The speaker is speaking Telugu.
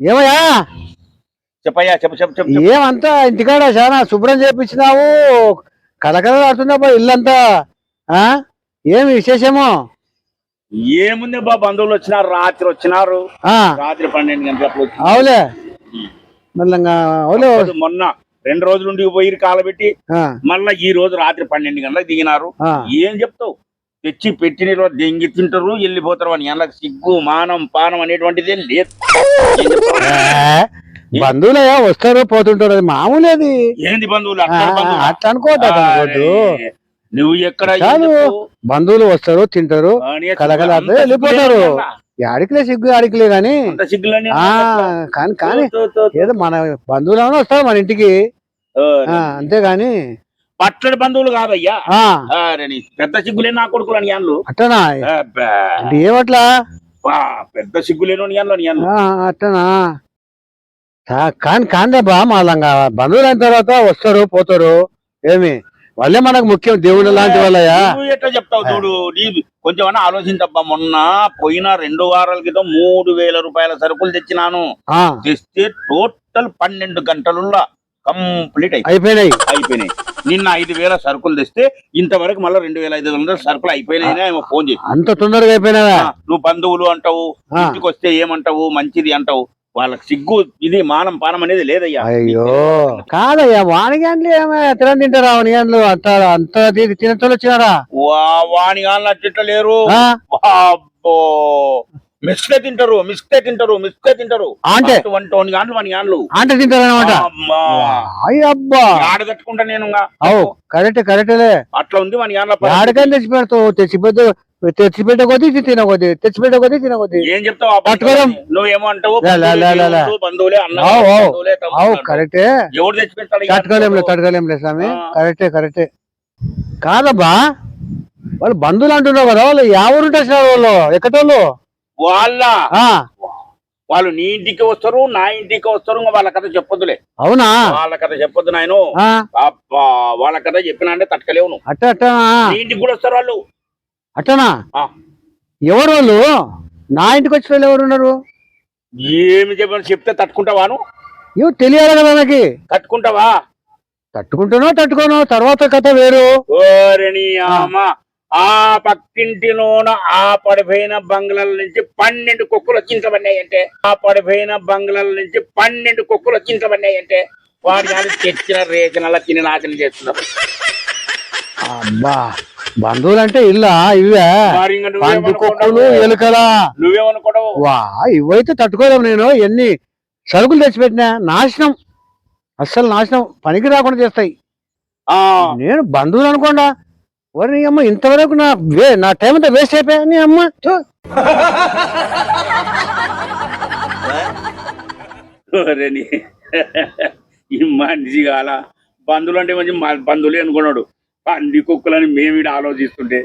ఏమయ్యా? చెప్పయ్యా చెప్పు చెప్పు చెప్పు. ఏమంతా ఇంటికాడ చాలా శుభ్రం చేపించినావు? కలకల ఆడుతుందా ఇల్లంతా. ఆ? ఏమి విశేషమో? ఏముంది బా బంధువులు వచ్చినారు రాత్రి వచ్చినారు. రాత్రి పన్నెండు గంటలకు వచ్చినారు. అవులే. అవులే. మొన్న రెండు రోజుల నుండి పోయి కాలబెట్టి మళ్ళా ఈ రోజు రాత్రి పన్నెండు గంటలకు దిగినారు. ఏం చెప్తావు? తెచ్చి పెట్టిన దెంగి తింటారు వెళ్ళిపోతారు అని. ఎండకు సిగ్గు మానం పానం అనేటువంటిది లేదు. బంధువులయ్యా వస్తారు పోతుంటారు అది మామూలు అది. ఏంది బంధువులు? అట్లా బంధువులా? అనుకోవద్దు నువ్వు ఎక్కడ? బంధువులు వస్తారు తింటారు అని కలకల అంత ఆడితే వెళ్ళిపోతారు. యాడికిలే సిగ్గు యాడికిలే గాని. కానీ కానీ ఏదో మన బంధువులు వస్తారు మన ఇంటికి? అంతేగాని పట్టడి బంధువులు కాదయ్యా. పెద్ద సిగ్గులేని నా కొడుకులు అని యాన్లు అట్టనా? ఏమట్లా? పెద్ద సిగ్గులేని యాన్లు అని యాన్లు ఆ, అట్టనా? కాని కాందేబా మళ్ళంగా బంధువులు అయిన తర్వాత వస్తారు పోతారు. ఏమి? వాళ్ళే మనకు ముఖ్యం దేవుడు లాంటి వాళ్ళయ్యా నువ్వు ఎట్లా చెప్తావు చూడు నీ కొంచెం అన్నా ఆలోచించబ్బా. మొన్న పోయిన రెండు వారాల క్రితం మూడు వేల రూపాయల సరుకులు తెచ్చినాను. తెస్తే టోటల్ పన్నెండు గంటలుల్లా కంప్లీట్ అయిపోయి అయిపోయినాయి. అయిపోయినాయి. నిన్న ఐదు వేల సరుకులు తెస్తే ఇంతవరకు మళ్ళీ రెండు వేల ఐదు వందల సరుకులు అయిపోయినాయి ఫోన్ చేసి. అంత తొందరగా అయిపోయినావా? ఆ, నువ్వు బంధువులు అంటావు. ఇంటికి వస్తే ఏమంటావు మంచిది అంటావు వాళ్ళకి సిగ్గు ఇది మానం పానం అనేది లేదయ్యా. అయ్యో. కాదయ్యా వానిగాండ్లు ఏమే తిన తింటారా? వానిగాండ్లు అంత అంత తినతో వచ్చినారా? వా- వాని వాళ్ళు అట్టిట్లా లేరు? అబ్బో మిస్కే తింటారు మిస్కే తింటారు మిస్కే తింటారు అంటే? వాని గాండ్లు అంటే అమ్మా. అయ్య అబ్బా ఆడ తట్టుకుంటా నేను కరెక్ట్ కరెక్టేలే అట్లా ఉంది వాని గాండ్ల పరిస్థితి. ఆడకని తెచ్చి పెడతావు తెచ్చి పెట్టు తెచ్చి పెట్ట కొద్దీ ఇది తిన కొద్దీ తెచ్చి పెట్ట కొద్దీ తిన కొద్దీ ఏం చెప్తావు పట్టుకోలేం. నువ్వేమో అంటావు. బంధువులే, బంధువులే అన్న అవు, అవు. బంధువులే తమ్ముళ్ళు అవు అంటావు. కరెక్టే ఎవరు తెచ్చి పెడతాడు ఇక? తట్టుకోలేంలే తట్టుకోలేంలే స్వామి. కరెక్టే కరెక్టే కాదబ్బా వాళ్ళు బంధువులు అంటున్నావు కదా వాళ్ళు ఎవరు ఉంటారు వాళ్ళు ఎక్కటోళ్ళు వాళ్ళ వాళ్ళు నీ ఇంటికి వస్తారు నా ఇంటికి వస్తారు వాళ్ళ కథ చెప్పొద్దులే. అవునా? వాళ్ళ కథ చెప్పొద్దు నాయను. వాళ్ళ కథ చెప్పినా అంటే తట్టుకలేవు నువ్వు. అట్ట నీ ఇంటికి కూడా వస్తారు వాళ్ళు. అట్టనా. ఎవరు వాళ్ళు? నా ఇంటికి వచ్చిన వాళ్ళు ఎవరు ఉన్నారు? ఏమి చెప్పని చెప్తే తట్టుకుంటావాను ఇవి తెలియాలి కదా నాకు. తట్టుకుంటావా? తట్టుకుంటానో తట్టుకోను. తర్వాత కథ వేరు. ఆ పక్కింటిలోన ఆ పడిపోయిన బంగ్లాల నుంచి పన్నెండు కుక్కలు వచ్చించబడినాయంటే ఆ పడిపోయిన బంగ్లాల నుంచి పన్నెండు కుక్కలు వచ్చించబడినాయంటే వాడి కానీ తెచ్చిన రేచనలా తిని నాశనం చేస్తున్నారు అబ్బా బంధువులు అంటే ఇల్లా ఇవే కుక్కలు? ఎలుకలా? నువ్వేమనుకోవడం వా ఇవైతే తట్టుకోలేము నేను. ఎన్ని సరుకులు తెచ్చిపెట్టినా నాశనం. అస్సలు నాశనం. పనికి రాకుండా చేస్తాయి. ఆ. నేను బంధువులు అనుకోండా వరి అమ్మ ఇంతవరకు నా వే నా టైం అంతా వేస్ట్ అయిపోయాని అమ్మ. ఈ మనిషి కాల బంధువులు అంటే మంచి మా బంధువులే అనుకున్నాడు. పంది కుక్కలని మేము ఆలోచిస్తుంటే